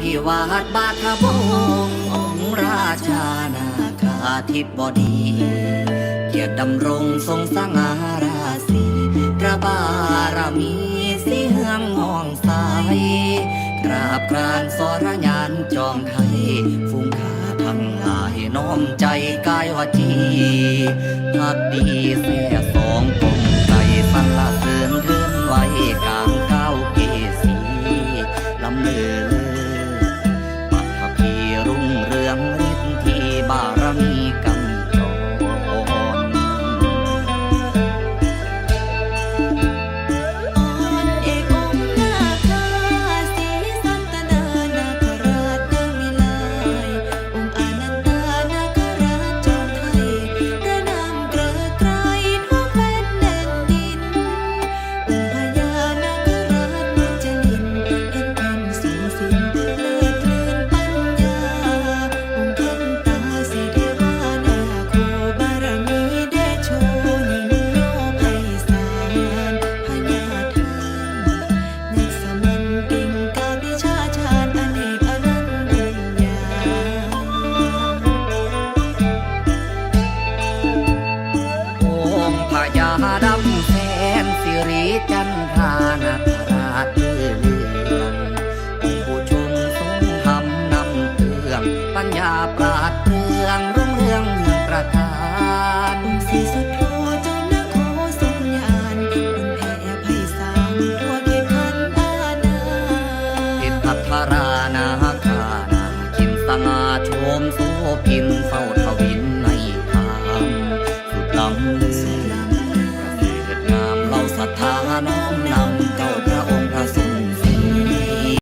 พิวาทบาทบงองราชานาคาธิบดี เกียรติดำรงทรงสง่าราศีพระบารมีสีเฮืองห้องสายกราบกรานสรญานจอมไทยฟุ้งข้าทั้งหลายน้อมใจกายวาจีพักดีเสียสองกลมใจสันละเสริญเทินไว้กลางเก้าเกสีลำเลือ ยาดำแสนสิริจันทานาคราชเลื่องผู้ชมสงทำนำเตืองปัญญาปราดเรืองรุ่งเรืองเมืองประกาศสีสุดโทจนนโคสมญาณบุญแผ่ไพศาลทั่วเทพันตานาติดพัทรานาคานาคิมสงาชมโซพินเฝ้าทวินในธรรสุดลำาน้อมนำเจ้าเดิ